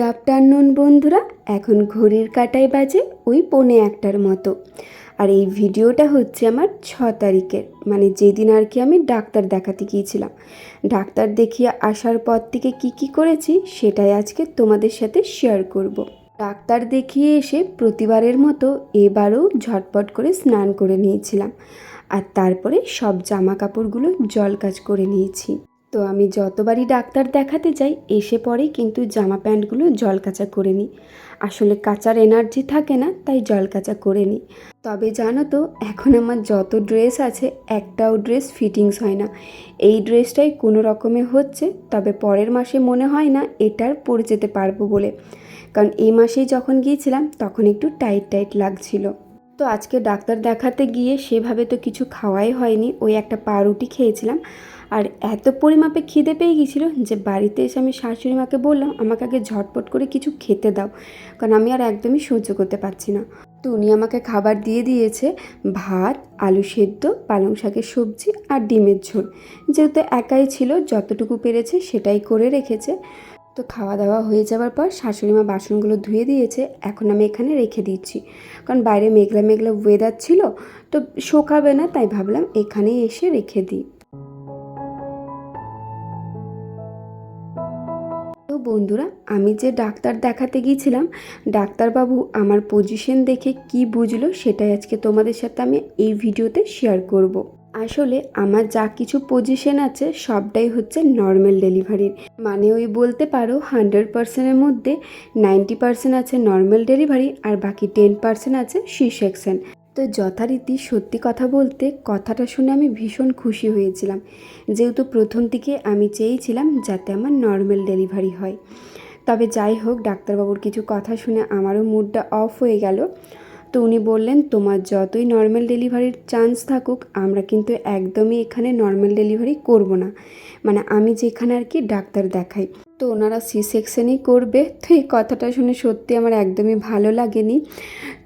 Afternoon বন্ধুরা। এখন ঘড়ির কাটায় বাজে ওই পৌনে একটার মতো। আর এই ভিডিওটা হচ্ছে আমার ছ তারিখের মানে যেদিন আর কি আমি ডাক্তার দেখাতে গিয়েছিলাম। ডাক্তার দেখিয়ে আসার পর থেকে কি কি করেছি সেটাই আজকে তোমাদের সাথে শেয়ার করব। ডাক্তার দেখিয়ে এসে প্রতিবারের মতো এবারও ঝটপট করে স্নান করে নিয়েছিলাম। আর তারপরে সব জামা কাপড়গুলো জল কাজ করে নিয়েছি। তো আমি যতবারই ডাক্তার দেখাতে যাই, এসে পরেই কিন্তু জামা প্যান্টগুলো জল কাচা করে নিই। আসলে কাচার এনার্জি থাকে না, তাই জল কাচা করে নিই। তবে জানো তো, এখন আমার যত ড্রেস আছে, একটাও ড্রেস ফিটিংস হয় না। এই ড্রেসটাই কোনো রকমে হচ্ছে, তবে পরের মাসে মনে হয় না এটার পরে যেতে পারব বলে। কারণ এই মাসেই যখন গিয়েছিলাম, তখন একটু টাইট টাইট লাগছিল। তো আজকে ডাক্তার দেখাতে গিয়ে সেভাবে তো কিছু খাওয়াই হয়নি, ওই একটা পাউরুটি খেয়েছিলাম। আর এত পরিমাপে খিদে পেয়ে গিয়েছিল যে বাড়িতে এসে আমি শাশুড়ি মাকে বললাম, আমাকে আগে ঝটপট করে কিছু খেতে দাও, কারণ আমি আর একদমই সহ্য করতে পারছি না। তো উনি আমাকে খাবার দিয়ে দিয়েছে, ভাত, আলু সেদ্ধ, পালং শাকের সবজি আর ডিমের ঝোল। যেহেতু একাই ছিল, যতটুকু পেরেছে সেটাই করে রেখেছে। তো খাওয়া দাওয়া হয়ে যাওয়ার পর শাশুড়ি মা বাসনগুলো ধুয়ে দিয়েছে, এখন আমি এখানে রেখে দিচ্ছি। কারণ বাইরে মেঘলা মেঘলা ওয়েদার ছিল, তো শোকাবে না, তাই ভাবলাম এখানেই এসে রেখে দিই। বন্ধুরা, আমি যে ডাক্তার দেখাতে গিয়েছিলাম, ডাক্তারবাবু আমার পজিশন দেখে কি বুঝলো সেটাই আজকে তোমাদের সাথে আমি এই ভিডিওতে শেয়ার করব। আসলে আমার যা কিছু পজিশন আছে, সবটাই হচ্ছে নর্মাল ডেলিভারির মানে ওই বলতে পারো হান্ড্রেড পার্সেন্টের মধ্যে নাইনটি পার্সেন্ট আছে নর্মাল ডেলিভারি আর বাকি টেন পার্সেন্ট আছে সি সেকশন তো যথারীতি সত্যি কথা বলতে কথাটা শুনে আমি ভীষণ খুশি হয়েছিলাম। যেহেতু প্রথম থেকে আমি চেয়েছিলাম যাতে আমার নর্মাল ডেলিভারি হয়। তবে যাই হোক, ডাক্তারবাবুর কিছু কথা শুনে আমারও মুডটা অফ হয়ে গেল। তো উনি বললেন, তোমার যতই নর্মাল ডেলিভারির চান্স থাকুক, আমরা কিন্তু একদমই এখানে নর্মাল ডেলিভারি করব না। মানে আমি যেখানে আর কি ডাক্তার দেখাই। তো ওনারা সি সেকশনই করবে। তো এই কথাটা শুনে সত্যি আমার একদমই ভালো লাগেনি।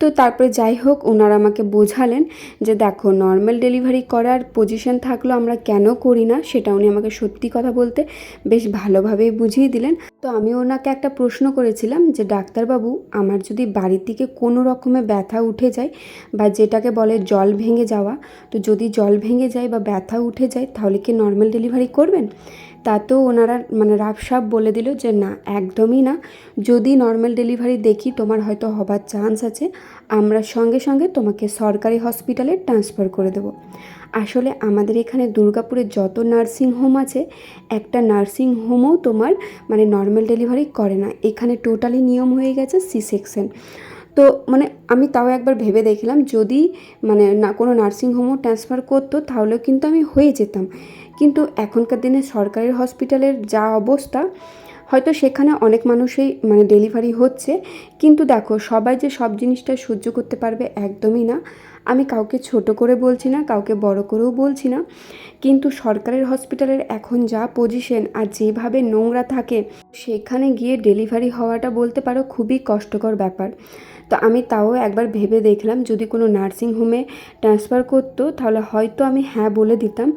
তো তারপরে যাই হোক, ওনারা আমাকে বোঝালেন যে দেখো নর্মাল ডেলিভারি করার পজিশন থাকলেও আমরা কেন করি না, সেটা উনি আমাকে সত্যি কথা বলতে বেশ ভালোভাবেই বুঝিয়ে দিলেন। তো আমি ওনাকে একটা প্রশ্ন করেছিলাম যে, ডাক্তারবাবু, আমার যদি বাড়ির থেকে কোনো রকমে ব্যথা উঠে যায় বা যেটাকে বলে জল ভেঙে যাওয়া, তো যদি জল ভেঙে যায় বা ব্যথা উঠে যায়, তাহলে কি নর্মাল ডেলিভারি করবেন? তাতেও ওনারা মানে রাফসাপ বলে দিল যে, না, একদমই না। যদি নর্মাল ডেলিভারি দেখি, তোমার হয়তো হবার চান্স আছে। আমরা সঙ্গে সঙ্গে তোমাকে সরকারি হসপিটালে ট্রান্সফার করে দেবো। আসলে আমাদের এখানে দুর্গাপুরে যত নার্সিং হোম আছে, একটা নার্সিং হোমও তোমার মানে নর্মাল ডেলিভারি করে না। এখানে টোটালি নিয়ম হয়ে গেছে সি সেকশন তো মানে আমি তাও একবার ভেবে দেখলাম, যদি মানে না কোনো নার্সিং হোমও ট্রান্সফার করতো, তাহলেও কিন্তু আমি হয়ে যেতাম। কিন্তু এখনকার দিনে সরকারি হসপিটালের যা অবস্থা, হয়তো সেখানে অনেক মানুষই মানে ডেলিভারি হচ্ছে। কিন্তু দেখো, সবাই যে সব জিনিসটা সহ্য করতে পারবে একদমই না। আমি কাউকে ছোট করে বলছি না, কাউকে বড় করেও বলছি না। কিন্তু সরকারের হসপিটালের এখন যা পজিশন আর যেভাবে নোংরা থাকে, সেখানে গিয়ে ডেলিভারি হওয়াটা বলতে পারো খুবই কষ্টকর ব্যাপার। তো আমি তাও একবার ভেবে দেখলাম, যদি কোনো নার্সিং হোমে ট্রান্সফার করতো, তাহলে হয়তো আমি হ্যাঁ বলে দিতাম।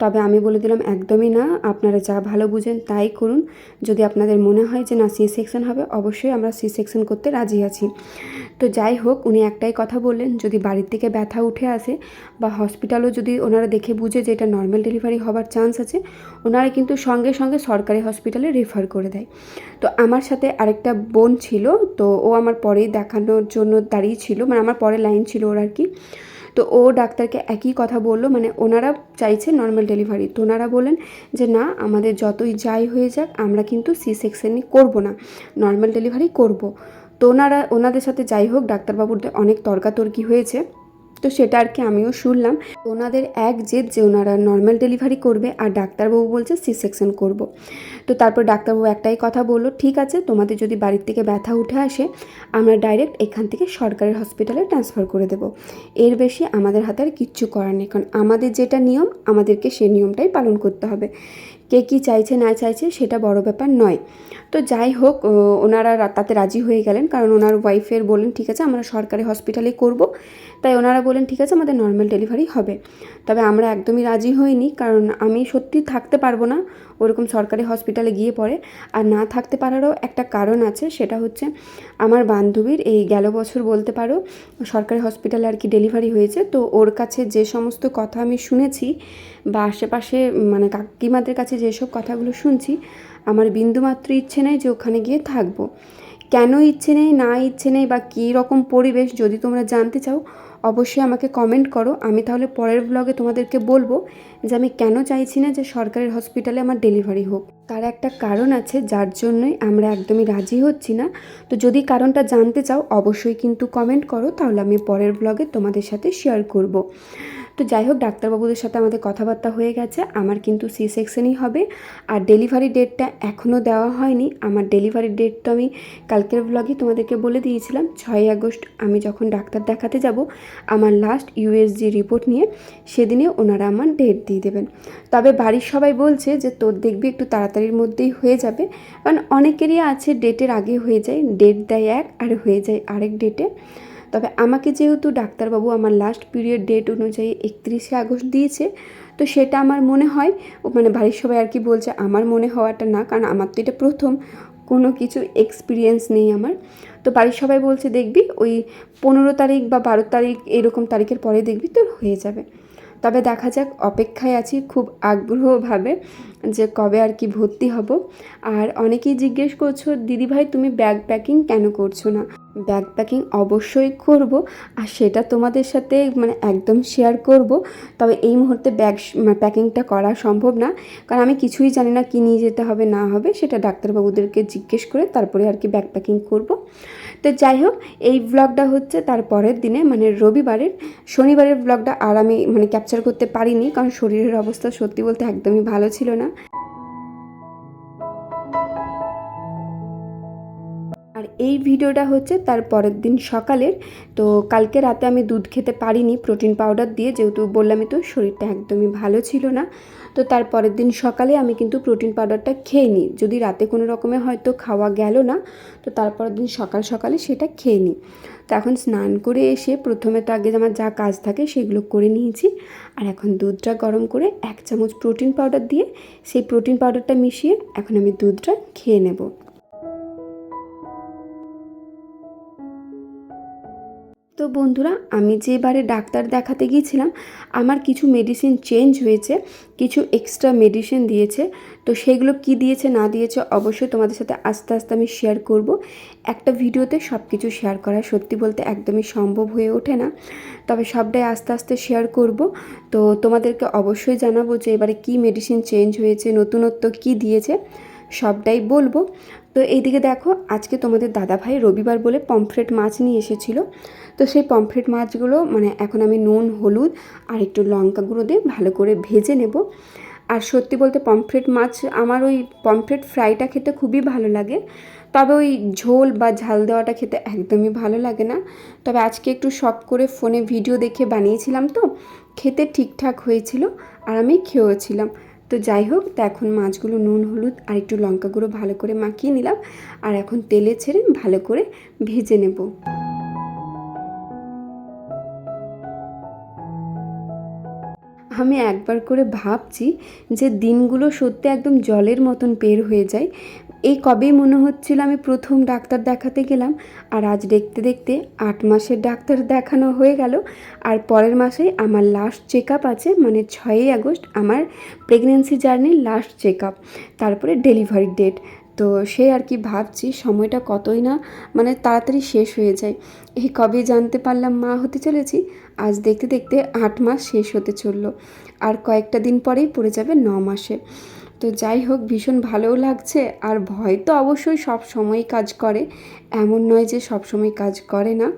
তবে আমি বলে দিলাম, একদমই না। আপনারা যা ভালো বুঝেন তাই করুন। যদি আপনাদের মনে হয় যে না সি সেকশন হবে, অবশ্যই আমরা সি সেকশন করতে রাজি আছি। তো যাই হোক, উনি একটাই কথা বললেন, যদি বাড়ির থেকে ব্যথা উঠে আসে বা হসপিটালও যদি ওনারা দেখে বুঝে যে এটা নর্মাল ডেলিভারি হবার চান্স আছে, ওনারা কিন্তু সঙ্গে সঙ্গে সরকারি হসপিটালে রেফার করে দেয়। তো আমার সাথে আরেকটা বোন ছিল, তো ও আমার পরেই দেখানোর জন্য দাঁড়িয়ে ছিল মানে আমার পরে লাইন ছিল ওর আর কি। তো ও ডাক্তারকে একই কথা বলল মানে ওনারা চাইছে নর্মাল ডেলিভারি তো ওনারা বলেন যে, না, আমাদের যতই যাই হয়ে যাক, আমরা কিন্তু সি সেকশনই করব না নর্মাল ডেলিভারি করব। তো ওনারা, ওনাদের সাথে যাই হোক ডাক্তারবাবুর অনেক তর্কাতর্কি হয়েছে। তো সেটা আর কি আমিও শুনলাম। ওনাদের এক জেদ যে ওনারা নর্মাল ডেলিভারি করবে আর ডাক্তারবাবু বলছে সি সেকশন করব। তো তারপর ডাক্তারবাবু একটাই কথা বলল, ঠিক আছে, তোমাদের যদি বাড়ির থেকে ব্যথা উঠে আসে, আমরা ডাইরেক্ট এখান থেকে সরকারি হসপিটালে ট্রান্সফার করে দেব। এর বেশি আমাদের হাতে আর কিচ্ছু করার নেই, কারণ আমাদের যেটা নিয়ম, আমাদেরকে সেই নিয়মটাই পালন করতে হবে। কে কী চাইছে, না চাইছে, সেটা বড় ব্যাপার নয়। তো যাই হোক ওনারা তাতে রাজি হয়ে গেলেন, কারণ ওনার ওয়াইফের বললেন, ঠিক আছে, আমরা সরকারি হসপিটালে করব। তাই ওনারা বলেন ঠিক আছে, আমাদের নর্মাল ডেলিভারি হবে। তবে আমরা একদমই রাজি হইনি, কারণ আমি সত্যি থাকতে পারব না, ওরকম সরকারি হসপিটালে গিয়ে পড়ে। আর না থাকতে পারারও একটা কারণ আছে, সেটা হচ্ছে আমার বান্ধবীর, এই গেল বছর বলতে পারো, সরকারি হসপিটালে আর কি ডেলিভারি হয়েছে। তো ওর কাছে যে সমস্ত কথা আমি শুনেছি বা আশেপাশে মানে কাকিমাদের কাছে যেসব কথাগুলো শুনছি, আমার বিন্দুমাত্র ইচ্ছে নেই যে ওখানে গিয়ে থাকব। কেন ইচ্ছে নেই, না ইচ্ছে নেই বা কী রকম পরিবেশ, যদি তোমরা জানতে চাও অবশ্যই আমাকে কমেন্ট করো। আমি তাহলে পরের ব্লগে তোমাদেরকে বলব যে আমি কেন চাইছি না যে সরকারি হসপিটালে আমার ডেলিভারি হোক। তার একটা কারণ আছে, যার জন্যই আমরা একদমই রাজি হচ্ছি না। তো যদি কারণটা জানতে চাও, অবশ্যই কিন্তু কমেন্ট করো। তাহলে আমি পরের ব্লগে তোমাদের সাথে শেয়ার করব। তো যাই হোক, ডাক্তারবাবুদের সাথে আমাদের কথাবার্তা হয়ে গেছে। আমার কিন্তু সি সেকশনই হবে। আর ডেলিভারি ডেটটা এখনও দেওয়া হয়নি। আমার ডেলিভারি ডেট তো আমি কালকের ব্লগে তোমাদেরকে বলে দিয়েছিলাম। ছয়ই আগস্ট আমি যখন ডাক্তার দেখাতে যাব, আমার লাস্ট ইউএসজি রিপোর্ট নিয়ে সেদিনে ওনারা আমার ডেট দিয়ে দেবেন। তবে বাড়ির সবাই বলছে যে, তোর দেখবি একটু তাড়াতাড়ির মধ্যেই হয়ে যাবে। কারণ অনেকেরই আছে ডেটের আগে হয়ে যায় ডেট দেয় এক আর হয়ে যায় আরেক ডেটে তবে আমাকে যেহেতু ডাক্তারবাবু আমার লাস্ট পিরিয়ড ডেট অনুযায়ী একত্রিশে আগস্ট দিয়েছে, তো সেটা আমার মনে হয় মানে বাড়ির সবাই আর কি বলছে আমার মনে হওয়াটা না, কারণ আমার তো এটা প্রথম, কোনো কিছু এক্সপিরিয়েন্স নেই আমার। তো বাড়ির সবাই বলছে দেখবি ওই পনেরো তারিখ বা বারো তারিখ এরকম তারিখের পরে দেখবি তোর হয়ে যাবে। তবে দেখা যাক, অপেক্ষায় আছি খুব আগ্রহভাবে যে কবে আর কি ভর্তি হব। আর অনেকেই জিজ্ঞেস করছ, দিদিভাই, তুমি ব্যাগ প্যাকিং কেন করছ না? ব্যাগ প্যাকিং অবশ্যই করব, আর সেটা তোমাদের সাথে মানে একদম শেয়ার করব। তবে এই মুহূর্তে ব্যাগ প্যাকিংটা করা সম্ভব না। কারণ আমি কিছুই জানি না কী নিয়ে যেতে হবে, না হবে, সেটা ডাক্তারবাবুদেরকে জিজ্ঞেস করে তারপরে আর কি ব্যাগ প্যাকিং করব। তো যাই হোক, এই ব্লগটা হচ্ছে তার পরের দিনে মানে রবিবারের। শনিবারের ব্লগটা আর আমি মানে ক্যাপচার করতে পারিনি, কারণ শরীরের অবস্থা সত্যি বলতে একদমই ভালো ছিল না। এই ভিডিওটা হচ্ছে তার পরের দিন সকালের। তো কালকে রাতে আমি দুধ খেতে পারিনি, প্রোটিন পাউডার দিয়ে, যেহেতু বললামই তো শরীরটা একদমই ভালো ছিল না। তো তার পরের দিন সকালে আমি কিন্তু প্রোটিন পাউডারটা খেয়ে নিই। যদি রাতে কোনো রকমে হয়তো খাওয়া গেল না, তো তারপরের দিন সকাল সকালে সেটা খেয়ে নিই। তো এখন স্নান করে এসে প্রথমে তো আগে আমার যা কাজ থাকে সেগুলো করে নিয়েছি। আর এখন দুধটা গরম করে এক চামচ প্রোটিন পাউডার দিয়ে, সেই প্রোটিন পাউডারটা মিশিয়ে এখন আমি দুধটা খেয়ে নেব। তো বন্ধুরা, আমি যে এবারে ডাক্তার দেখাতে গিয়েছিলাম, আমার কিছু মেডিসিন চেঞ্জ হয়েছে, কিছু এক্সট্রা মেডিসিন দিয়েছে। তো সেগুলো কি দিয়েছে, না দিয়েছে, অবশ্যই তোমাদের সাথে আস্তে আস্তে আমি শেয়ার করব। একটা ভিডিওতে সব কিছু শেয়ার করা সত্যি বলতে একদমই সম্ভব হয়ে ওঠে না। তবে সবটাই আস্তে আস্তে শেয়ার করব। তো তোমাদেরকে অবশ্যই জানাব যে এবারে কি মেডিসিন চেঞ্জ হয়েছে, নতুনত্ব কি দিয়েছে, সবটাই বলব। তো এইদিকে দেখো, আজকে তোমাদের দাদাভাই রবিবার বলে পমফ্রেট মাছ নিয়ে এসেছিল। তো সেই পমফ্রেট মাছগুলো মানে এখন আমি নুন, হলুদ আর একটু লঙ্কা গুঁড়ো দিয়ে ভালো করে ভেজে নেব। আর সত্যি বলতে পমফ্রেট মাছ, আমার ওই পমফ্রেট ফ্রাইটা খেতে খুবই ভালো লাগে। তবে ওই ঝোল বা ঝাল দেওয়াটা খেতে একদমই ভালো লাগে না। তবে আজকে একটু শখ করে ফোনে ভিডিও দেখে বানিয়েছিলাম তো, খেতে ঠিকঠাক হয়েছিল আর আমি খেয়েওছিলাম। তো যাই হোক, তো এখন মাছগুলো নুন, হলুদ আর একটু লঙ্কা গুঁড়ো ভালো করে মাখিয়ে নিলাম আর এখন তেলে ছেড়ে ভালো করে ভেজে নেব। আমি একবার করে ভাবছি যে দিনগুলো সত্যি একদম জলের মতন পের হয়ে যায়। এই কবেই মনে হচ্ছিল আমি প্রথম ডাক্তার দেখাতে গেলাম, আর আজ দেখতে দেখতে আট মাসের ডাক্তার দেখানো হয়ে গেল, আর পরের মাসেই আমার লাস্ট চেক আছে মানে ছয়ই আগস্ট আমার প্রেগনেন্সি জার্নির লাস্ট চেক তারপরে ডেলিভারি ডেট তো সে আর কি ভাবছি সময়টা কতই না মানে তাড়াতাড়ি শেষ হয়ে যায়। এই কবে জানতে পারলাম মা হতে চলেছি, আজ দেখতে দেখতে আট মাস শেষ হতে চলল, আর কয়েকটা দিন পরেই পড়ে যাবে ন মাসে। তো যাই হোক, ভীষণ ভালোও লাগছে। আর ভয় তো অবশ্যই সব সময় কাজ করে। এমন নয় যে সব সময় কাজ করে না।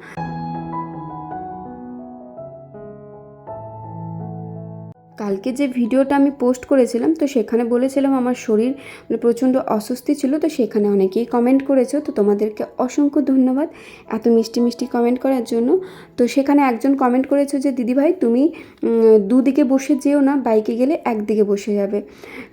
কালকে যে ভিডিওটা আমি পোস্ট করেছিলাম, তো সেখানে বলেছিলাম আমার শরীর মানে প্রচণ্ড অস্বস্তি ছিল, তো সেখানে অনেকেই কমেন্ট করেছ, তো তোমাদেরকে অসংখ্য ধন্যবাদ এত মিষ্টি মিষ্টি কমেন্ট করার জন্য। তো সেখানে একজন কমেন্ট করেছ যে দিদিভাই তুমি দুদিকে বসে যেও না বাইকে গেলে একদিকে বসে যাবে।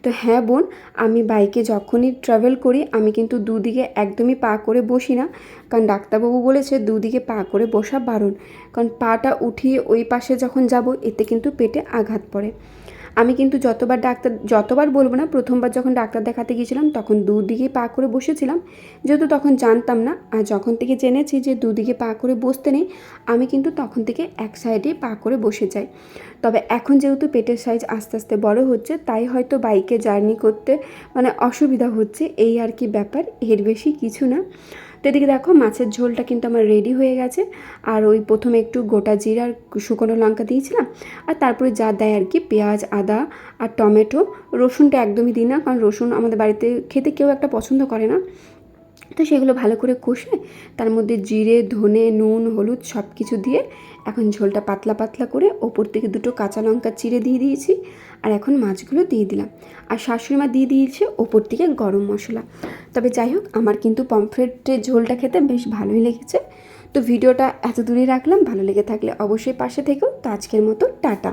তো হ্যাঁ বোন, আমি বাইকে যখনই ট্রাভেল করি, আমি কিন্তু দুদিকে একদমই পা করে বসি না। কারণ ডাক্তারবাবু বলেছে দুদিকে পা করে বসা বারণ। কারণ পাটা উঠিয়ে ওই পাশে যখন যাব, এতে কিন্তু পেটে আঘাত পড়ে। আমি কিন্তু যতবার ডাক্তার, যতবার বলব না, প্রথমবার যখন ডাক্তার দেখাতে গিয়েছিলাম, তখন দুদিকে পা করে বসেছিলাম। যেহেতু তখন জানতাম না, আর যখন থেকে জেনেছি যে দুদিকে পা করে বসতে নেই, আমি কিন্তু তখন থেকে এক সাইডে পা করে বসে যাই। তবে এখন যেহেতু পেটের সাইজ আস্তে আস্তে বড় হচ্ছে, তাই হয়তো বাইকে জার্নি করতে মানে অসুবিধা হচ্ছে। এই আর কি ব্যাপার, এর বেশি কিছু না। তো এদিকে দেখো, মাছের ঝোলটা কিন্তু আমার রেডি হয়ে গেছে। আর ওই প্রথমে একটু গোটা জিরা আর শুকনো লঙ্কা দিয়েছিলাম। আর তারপরে যা দেয় আর কি, পেঁয়াজ, আদা আর টমেটো। রসুনটা একদমই দিই না, কারণ রসুন আমাদের বাড়িতে খেতে কেউ একটা পছন্দ করে না। তো সেগুলো ভালো করে কষে তার মধ্যে জিরে, ধনে, নুন, হলুদ সব কিছু দিয়ে এখন ঝোলটা পাতলা পাতলা করে ওপর থেকে দুটো কাঁচা লঙ্কা চিড়ে দিয়ে দিয়েছি আর এখন মাছগুলো দিয়ে দিলাম। আর শাশুড়ি মা দিয়ে দিয়েছে ওপর থেকে গরম মশলা। তবে যাই হোক, আমার কিন্তু পমফ্রেটের ঝোলটা খেতে বেশ ভালোই লেগেছে। তো ভিডিওটা এত দূরেই রাখলাম, ভালো লেগে থাকলে অবশ্যই পাশে থেকেও তো আজকের মতো, টাটা।